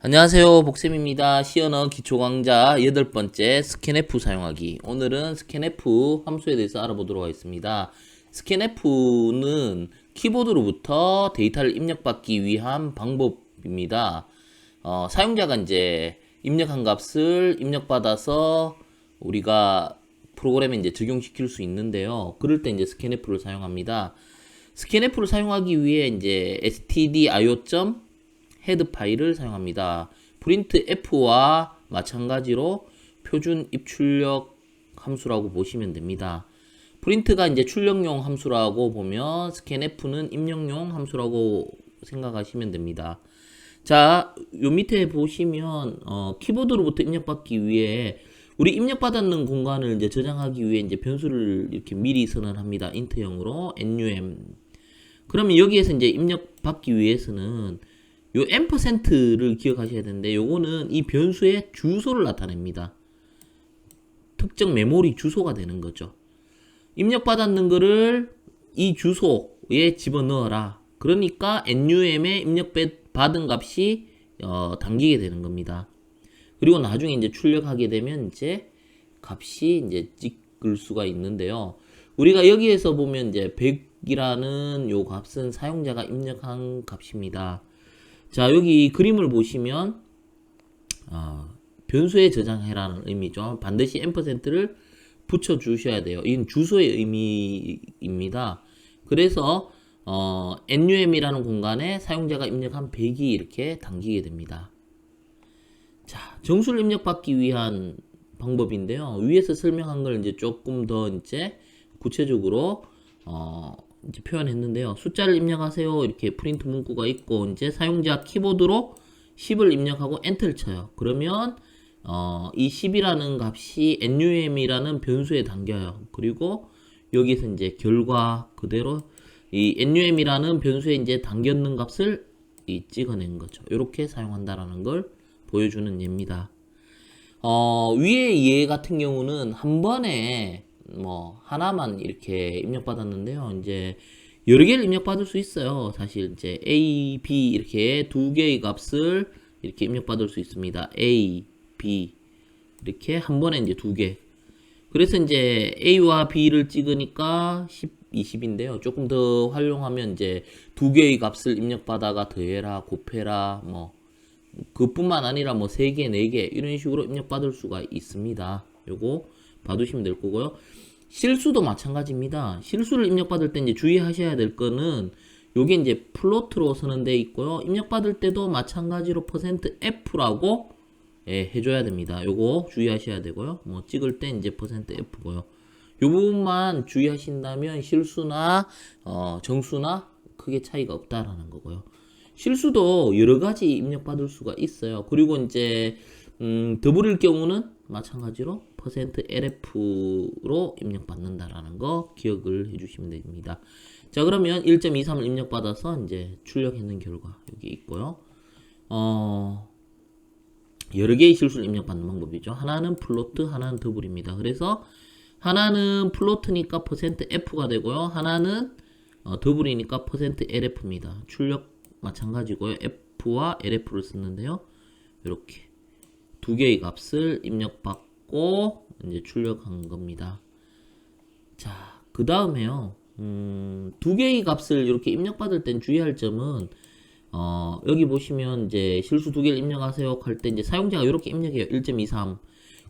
안녕하세요 복쌤입니다. 시언어 기초강좌 여덟 번째 스캔F 사용하기. 오늘은 스캔F 함수에 대해서 알아보도록 하겠습니다. 스캔F는 키보드로부터 데이터를 입력받기 위한 방법입니다. 어, 사용자가 이제 입력한 값을 입력받아서 우리가 프로그램에 이제 적용시킬 수 있는데요. 그럴 때 이제 스캔F를 사용합니다. 스캔F를 사용하기 위해 이제 stdio. 헤드 파일을 사용합니다. 프린트 F와 마찬가지로 표준 입출력 함수라고 보시면 됩니다. 프린트가 이제 출력용 함수라고 보면 scanf는 입력용 함수라고 생각하시면 됩니다. 자, 요 밑에 보시면 어, 키보드로부터 입력받기 위해 우리 입력받았는 공간을 이제 저장하기 위해 이제 변수를 이렇게 미리 선언합니다. int형으로 num. 그러면 여기에서 이제 입력받기 위해서는 요 %를 기억하셔야 되는데 요거는 이 변수의 주소를 나타냅니다. 특정 메모리 주소가 되는 거죠. 입력받았는 거를 이 주소에 집어넣어라. 그러니까 num에 입력받은 값이 어, 담기게 되는 겁니다. 그리고 나중에 이제 출력하게 되면 이제 값이 이제 찍을 수가 있는데요. 우리가 여기에서 보면 이제 100이라는 요 값은 사용자가 입력한 값입니다. 자, 여기 그림을 보시면 어, 변수에 저장해라는 의미죠. 반드시 %를 붙여 주셔야 돼요. 이건 주소의 의미입니다. 그래서 어, num이라는 공간에 사용자가 입력한 100이 이렇게 담기게 됩니다. 자, 정수를 입력받기 위한 방법인데요. 위에서 설명한 걸 이제 조금 더 이제 구체적으로 어, 이제 표현했는데요. 숫자를 입력하세요. 이렇게 프린트 문구가 있고 이제 사용자 키보드로 10을 입력하고 엔터를 쳐요. 그러면 어, 이 10이라는 값이 num이라는 변수에 담겨요. 그리고 여기서 이제 결과 그대로 이 num이라는 변수에 이제 담겼는 값을 이 찍어낸 거죠. 이렇게 사용한다라는 걸 보여주는 예입니다. 어, 위에 예 같은 경우는 한 번에 뭐 하나만 이렇게 입력받았는데요. 이제 여러 개를 입력받을 수 있어요. 사실 이제 A, B 이렇게 두 개의 값을 이렇게 입력받을 수 있습니다. A, B 이렇게 한 번에 이제 두 개. 그래서 이제 A와 B를 찍으니까 10, 20인데요. 조금 더 활용하면 이제 두 개의 값을 입력받아가 더해라, 곱해라, 뭐 그뿐만 아니라 뭐세 개, 네개 이런 식으로 입력받을 수가 있습니다. 요거 봐두시면 될 거고요. 실수도 마찬가지입니다. 실수를 입력받을 때 이제 주의하셔야 될 거는 요게 이제 플로트로 선언되어 있고요. 입력받을 때도 마찬가지로 %f라고 예, 해줘야 됩니다. 요거 주의하셔야 되고요. 뭐 찍을 때 이제 %f고요. 요 부분만 주의하신다면 실수나 어, 정수나 크게 차이가 없다라는 거고요. 실수도 여러 가지 입력받을 수가 있어요. 그리고 이제 음, 더블일 경우는 마찬가지로 %lf로 입력받는다라는 거 기억을 해주시면 됩니다. 자 그러면 1.23을 입력받아서 이제 출력했는 결과 여기 있고요. 어, 여러 개의 실수를 입력받는 방법이죠. 하나는 플로트, 하나는 더블입니다. 그래서 하나는 플로트니까 %f가 되고요. 하나는 어, 더블이니까 %lf입니다. 출력 마찬가지고요. f와 lf를 쓰는데요. 이렇게 두 개의 값을 입력받고 이제 출력한 겁니다. 자, 그 다음에요. 음, 두 개의 값을 이렇게 입력받을 땐 주의할 점은 어, 여기 보시면 이제 실수 두 개를 입력하세요 할 때 이제 사용자가 이렇게 입력해요. 1.23.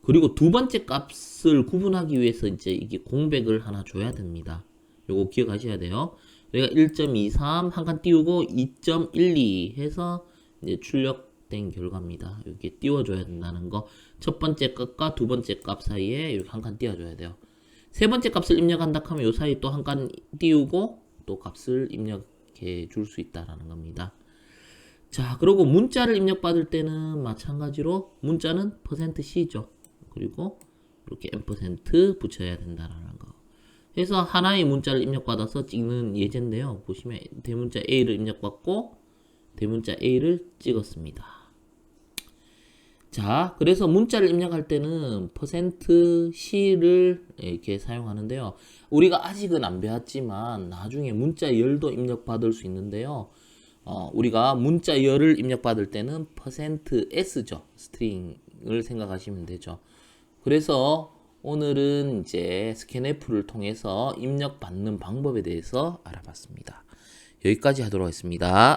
그리고 두 번째 값을 구분하기 위해서 이제 이게 공백을 하나 줘야 됩니다. 요거 기억하셔야 돼요. 우리가 1.23 한 칸 띄우고 2.12 해서 이제 출력 된 결과입니다. 이렇게 띄워줘야 된다는 거. 첫 번째 값과 두 번째 값 사이에 이렇게 한 칸 띄워줘야 돼요. 세 번째 값을 입력한다 하면 요 사이 또 한 칸 띄우고 또 값을 입력해 줄 수 있다라는 겁니다. 자, 그리고 문자를 입력받을 때는 마찬가지로 문자는 %c죠. 그리고 이렇게 n% 붙여야 된다라는 거. 해서 하나의 문자를 입력받아서 찍는 예제인데요. 보시면 대문자 A를 입력받고 대문자 A를 찍었습니다. 자, 그래서 문자를 입력할 때는 %c를 이렇게 사용하는데요. 우리가 아직은 안 배웠지만 나중에 문자 열도 입력받을 수 있는데요. 어, 우리가 문자 열을 입력받을 때는 %s죠. 스트링을 생각하시면 되죠. 그래서 오늘은 이제 스캔F를 통해서 입력받는 방법에 대해서 알아봤습니다. 여기까지 하도록 하겠습니다.